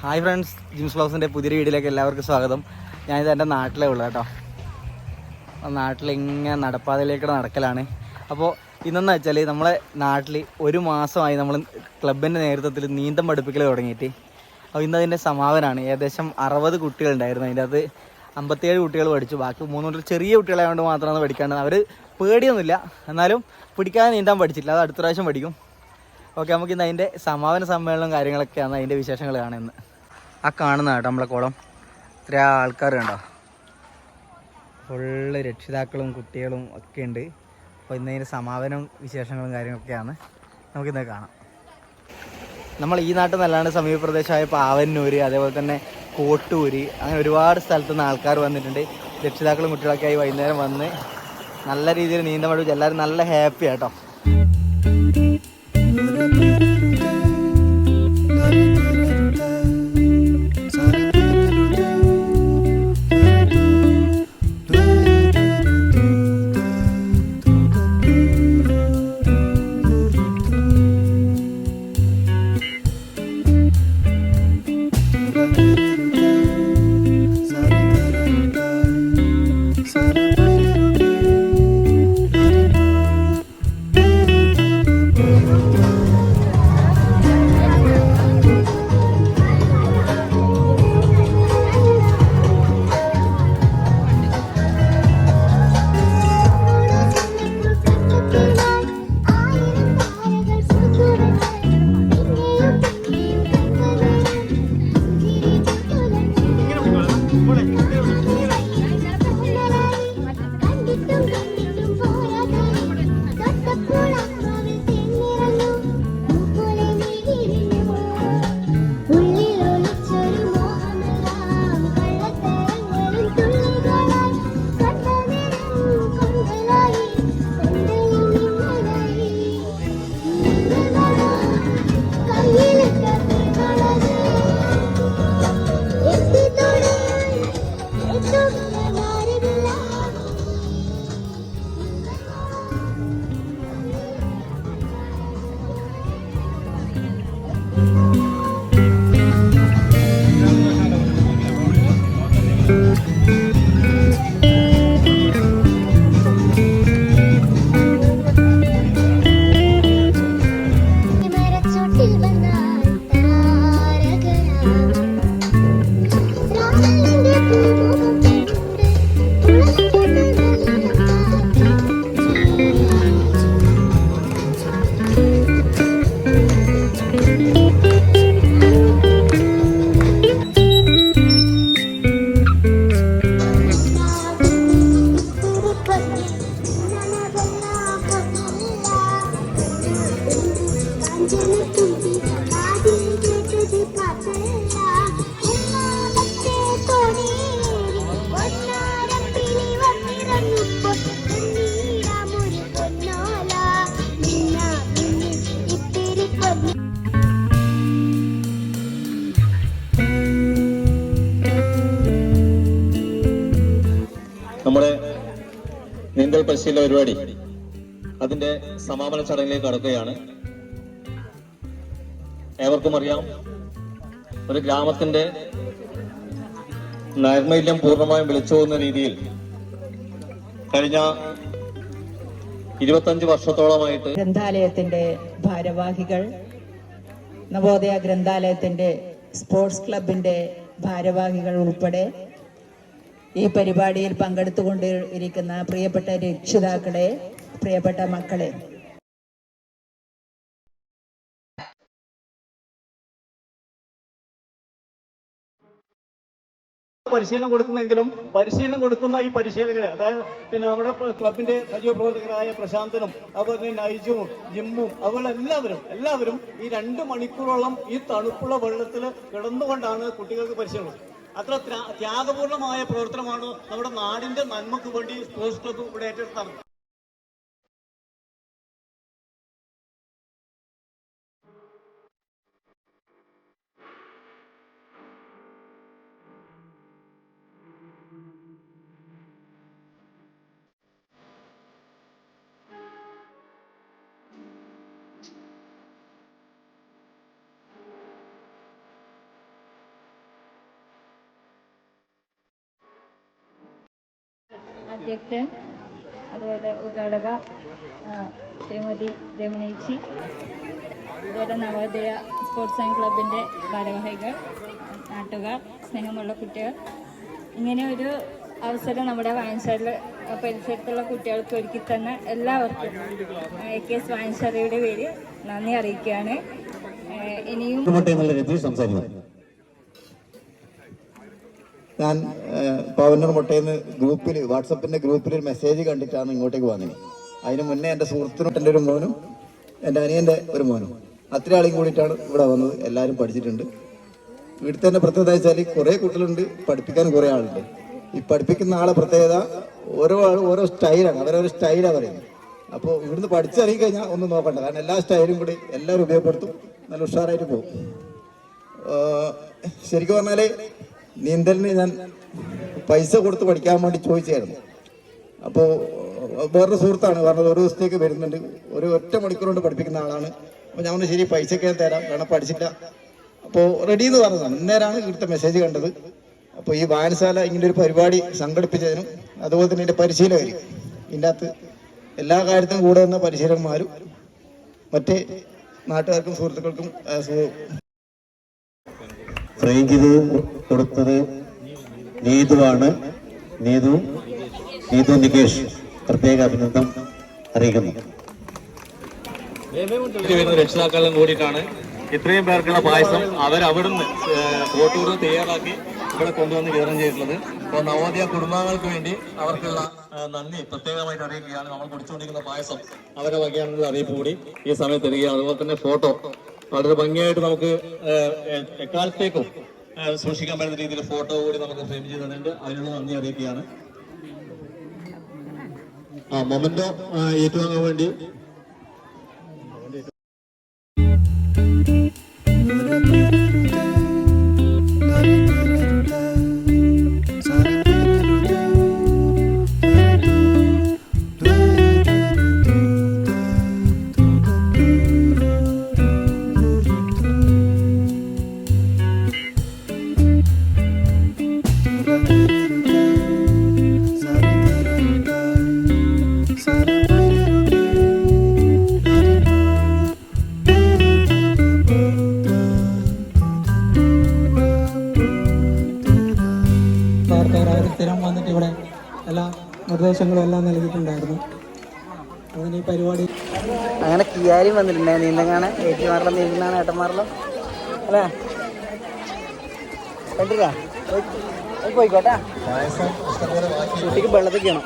Hi friends Jims ബ്ലൗസിന്റെ പുതിയ വീഡിയോയിലേക്ക് എല്ലാവർക്കും സ്വാഗതം. ഞാനിത് എന്റെ നാട്ടിലേ ഉള്ളു കേട്ടോ. ആ നാട്ടിൽ ഇങ്ങനെ നടപ്പാതയിലേക്ക് നടക്കലാണ്. അപ്പോൾ ഇന്നെന്ന് വെച്ചാൽ നമ്മളെ നാട്ടിൽ ഒരു മാസമായി നമ്മൾ ക്ലബിന്റെ നേതൃത്വത്തിൽ നീന്തം പഠിപ്പിക്കൽ തുടങ്ങിയിട്ട്. അപ്പോൾ ഇന്ന് അതിന്റെ സമാപനമാണ് ഏകദേശം അറുപത് കുട്ടികളുണ്ടായിരുന്നു അതിന്റെ അത് അമ്പത്തേഴ് കുട്ടികൾ പഠിച്ചു. ബാക്കി മൂന്നൂറ് ചെറിയ കുട്ടികളായതുകൊണ്ട് മാത്രമാണ് പഠിക്കേണ്ടത്. അവർ പേടിയൊന്നുമില്ല. എന്നാലും പിടിക്കാതെ നീന്താൻ പഠിച്ചില്ല അത് അടുത്ത പ്രാവശ്യം പഠിക്കും. ഓക്കെ നമുക്ക് ഇന്ന് അതിന്റെ സമാപന സമ്മേളനവും കാര്യങ്ങളൊക്കെയാണ് അതിന്റെ വിശേഷങ്ങൾ കാണുന്നത് ആ കാണുന്ന കേട്ടോ നമ്മളെ കുളം. ഇത്ര ആൾക്കാർ കണ്ടോ ഫുള്ള് രക്ഷിതാക്കളും കുട്ടികളും ഒക്കെ ഉണ്ട്. അപ്പോൾ ഇന്നതിന് സമാപനവും സമാപനം വിശേഷങ്ങളും കാര്യങ്ങളൊക്കെയാണ്. നമുക്കിന്ന് കാണാം. നമ്മൾ ഈ നാട്ടിൽ നല്ലാണ്ട് സമീപ പ്രദേശമായ പാവന്നൂര് അതേപോലെ തന്നെ കോട്ടൂര് അങ്ങനെ ഒരുപാട് സ്ഥലത്തു നിന്ന് ആൾക്കാർ വന്നിട്ടുണ്ട്. രക്ഷിതാക്കളും കുട്ടികളൊക്കെ ആയി വൈകുന്നേരം വന്ന് നല്ല രീതിയിൽ നീന്തമടിച്ച് എല്ലാവരും നല്ല ഹാപ്പി ആട്ടോ പൊന്നു നമ്മുടെ നീന്തൽ പരിശീലന പരിപാടി അതിന്റെ സമാപന ചടങ്ങിലേക്ക് കടക്കുകയാണ്. ഏവർക്കും അറിയാം. ഒരു ഗ്രാമത്തിന്റെ നൈർമല്യം പൂർണമായും വിളിച്ചു പോകുന്ന രീതിയിൽ കഴിഞ്ഞ ഇരുപത്തഞ്ച് വർഷത്തോളമായിട്ട് ഗ്രന്ഥാലയത്തിന്റെ ഭാരവാഹികൾ നവോദയ ഗ്രന്ഥാലയത്തിന്റെ സ്പോർട്സ് ക്ലബിന്റെ ഭാരവാഹികൾ ഉൾപ്പെടെ ഈ പരിപാടിയിൽ പങ്കെടുത്തുകൊണ്ടിരിക്കുന്ന പ്രിയപ്പെട്ട രക്ഷിതാക്കളെ പ്രിയപ്പെട്ട മക്കളെ പരിശീലനം കൊടുക്കുന്നെങ്കിലും പരിശീലനം കൊടുക്കുന്ന ഈ പരിശീലകരെ അതായത് പിന്നെ നമ്മുടെ ക്ലബിന്റെ സജീവ പ്രവർത്തകരായ പ്രശാന്തനും അതുപോലെ നൈജുവും ജിമ്മും അതുപോലെ എല്ലാവരും എല്ലാവരും ഈ രണ്ട് മണിക്കൂറോളം ഈ തണുപ്പുള്ള വെള്ളത്തിൽ കിടന്നുകൊണ്ടാണ് കുട്ടികൾക്ക് പരിശീലനം. അത്ര ത്യാഗപൂർണമായ പ്രവർത്തനമാണ് നമ്മുടെ നാടിന്റെ നന്മക്ക് വേണ്ടി സ്പോർട്സ് ക്ലബ്ബ് ഇവിടെ ഏറ്റെടുത്താണ് അധ്യക്ഷൻ അതുപോലെ ഉദ്ഘാടക ശ്രീമതി രമണേച്ചി അതുപോലെ നവോദയ സ്പോർട്സ് ആൻഡ് ക്ലബിന്റെ ഭാരവാഹികൾ നാട്ടുകാർ സ്നേഹമുള്ള കുട്ടികൾ. ഇങ്ങനെ ഒരു അവസരം നമ്മുടെ വായനശാല പരിസരത്തുള്ള കുട്ടികൾക്ക് ഒരുക്കി തന്ന എല്ലാവർക്കും എ കെ എസ് വായനശാലയുടെ പേര് നന്ദി അറിയിക്കുകയാണ്. ഇനിയും സംസാരിക്കുന്നത് ഞാൻ പവനർ മുട്ടയെന്ന് ഗ്രൂപ്പിൽ വാട്സപ്പിന്റെ ഗ്രൂപ്പിൽ ഒരു മെസ്സേജ് കണ്ടിട്ടാണ് ഇങ്ങോട്ടേക്ക് വന്നത് അതിന് മുന്നേ എന്റെ സുഹൃത്തിനും എന്റെ ഒരു മോനും എന്റെ അനിയന്റെ ഒരു മോനും അത്ര ആളെയും കൂടിയിട്ടാണ് ഇവിടെ വന്നത്. എല്ലാവരും പഠിച്ചിട്ടുണ്ട്. ഇവിടുത്തെ തന്നെ പ്രത്യേകത വെച്ചാൽ കുറേ കുട്ടികളുണ്ട് പഠിപ്പിക്കാൻ കുറേ ആളുണ്ട്. ഈ പഠിപ്പിക്കുന്ന ആളെ പ്രത്യേകത ഓരോ ആളും ഓരോ സ്റ്റൈലാണ് അവരോരോ സ്റ്റൈലാണ് പറയുന്നത്. അപ്പോൾ ഇവിടുന്ന് പഠിച്ചിറങ്ങി കഴിഞ്ഞാൽ ഒന്നും നോക്കണ്ട. കാരണം എല്ലാ സ്റ്റൈലും കൂടി എല്ലാവരും ഉപയോഗപ്പെടുത്തും നല്ല ഉഷാറായിട്ട് പോകും. ശരിക്കും പറഞ്ഞാൽ നീന്തലിന് ഞാൻ പൈസ കൊടുത്ത് പഠിക്കാൻ വേണ്ടി ചോദിച്ചായിരുന്നു. അപ്പോൾ വേറൊരു സുഹൃത്താണ് പറഞ്ഞത് ഒരു ദിവസത്തേക്ക് വരുന്നുണ്ട്. ഒരു ഒറ്റ മണിക്കൂർ കൊണ്ട് പഠിപ്പിക്കുന്ന ആളാണ്. അപ്പോൾ ഞാൻ ശരി പൈസയ്ക്ക് ഞാൻ തരാം കാരണം പഠിച്ചില്ല. അപ്പോൾ റെഡി എന്ന് പറഞ്ഞതാണ്. ഇന്നേരാണ് ഇവിടുത്തെ മെസ്സേജ് കണ്ടത്. അപ്പോൾ ഈ വായനശാല ഇങ്ങനെ ഒരു പരിപാടി സംഘടിപ്പിച്ചതിനും അതുപോലെ തന്നെ എന്റെ പരിശീലകർ ഇതിന്റെ അകത്ത് എല്ലാ കാര്യത്തിനും കൂടെ നിന്ന പരിശീലകന്മാരും മറ്റ് നാട്ടുകാർക്കും സുഹൃത്തുക്കൾക്കും ചെയ്ത് കൊടുത്തത് നീതുവാണ്. നീതു നീതു നികേഷ്. പ്രത്യേക അഭിനന്ദനം അറിയിക്കുന്നു. രക്ഷിതാക്കളും കൂടിയിട്ടാണ് ഇത്രയും പേർക്കുള്ള പായസം അവരവിടുന്ന് കോട്ടൂർ തയ്യാറാക്കി ഇവിടെ കൊണ്ടുവന്ന് വിതരണം ചെയ്തിട്ടുള്ളത്. അപ്പോൾ നവോദയ കുടുംബാംഗങ്ങൾക്ക് വേണ്ടി അവർക്കുള്ള നന്ദി പ്രത്യേകമായിട്ട് അറിയിക്കുകയാണ്. നമ്മൾ കുടിച്ചുകൊണ്ടിരിക്കുന്ന പായസം അവരുടെ വകയാണെന്നുള്ള അറിയിപ്പ് കൂടി ഈ സമയത്ത് തരികയാണ്. അതുപോലെ തന്നെ ഫോട്ടോ. വളരെ ഭംഗിയായിട്ട് നമുക്ക് എക്കാലത്തേക്കും സൂക്ഷിക്കാൻ പറ്റുന്ന രീതിയിൽ ഫോട്ടോ കൂടി നമുക്ക് ഫ്രെയിം ചെയ്ത് തന്നിട്ടുണ്ട്. അതിനുള്ള നന്ദി അറിയിക്കുകയാണ്. ആ മൊമെന്റോ ഏറ്റുവാങ്ങാൻ വേണ്ടി എല്ലാ നിർദ്ദേശങ്ങളും എല്ലാം നൽകിയിട്ടുണ്ടായിരുന്നു. അങ്ങനെ ഈ പരിപാടി അങ്ങനെ കിയാരി വന്നിട്ടുണ്ടായിരുന്നു നീന്തങ്ങാണ് ഏറ്റുമാറളം നീന്തുന്നതാണ് ഏട്ടന്മാറളം അല്ലേ? കണ്ടില്ല? പോയിക്കോട്ടെ. കുട്ടിക്ക് വെള്ളത്തിൽ ചെയ്യണം.